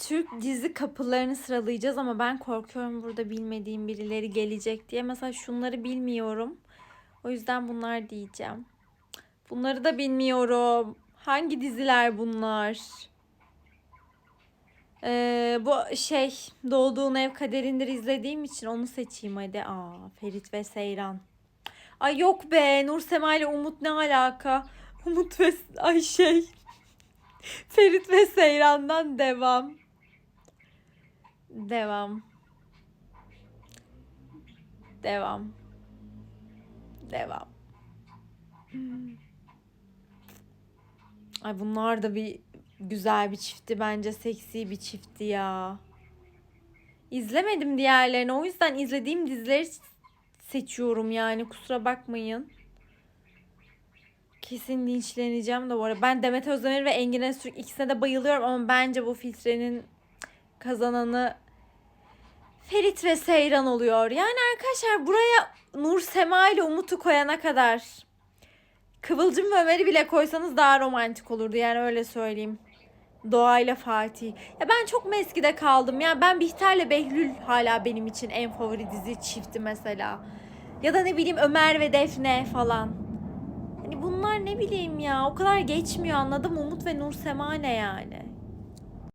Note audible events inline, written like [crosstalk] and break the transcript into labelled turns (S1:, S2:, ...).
S1: Türk dizi kapılarını sıralayacağız ama ben korkuyorum burada bilmediğim birileri gelecek diye. Mesela şunları bilmiyorum. O yüzden bunlar diyeceğim. Bunları da bilmiyorum. Hangi diziler bunlar? Ee, bu şey Doğduğun Ev Kaderindir izlediğim için onu seçeyim hadi. Aa, Ferit ve Seyran. Ay yok be Nur Sema ile Umut ne alaka? Umut ve ay şey [laughs] Ferit ve Seyran'dan devam. Devam. Devam. Devam. Ay bunlar da bir güzel bir çiftti bence seksi bir çiftti ya. İzlemedim diğerlerini o yüzden izlediğim dizileri seçiyorum yani kusura bakmayın. Kesin linçleneceğim de bu arada. Ben Demet Özdemir ve Engin Öztürk ikisine de bayılıyorum ama bence bu filtrenin kazananı Ferit ve Seyran oluyor. Yani arkadaşlar buraya Nur Sema ile Umut'u koyana kadar Kıvılcım ve Ömer'i bile koysanız daha romantik olurdu yani öyle söyleyeyim. Doğa ile Fatih. Ya ben çok mu eskide kaldım ya. Ben Bihter'le Behlül hala benim için en favori dizi çifti mesela. Ya da ne bileyim Ömer ve Defne falan. Hani bunlar ne bileyim ya o kadar geçmiyor anladım. Umut ve Nur Sema ne yani?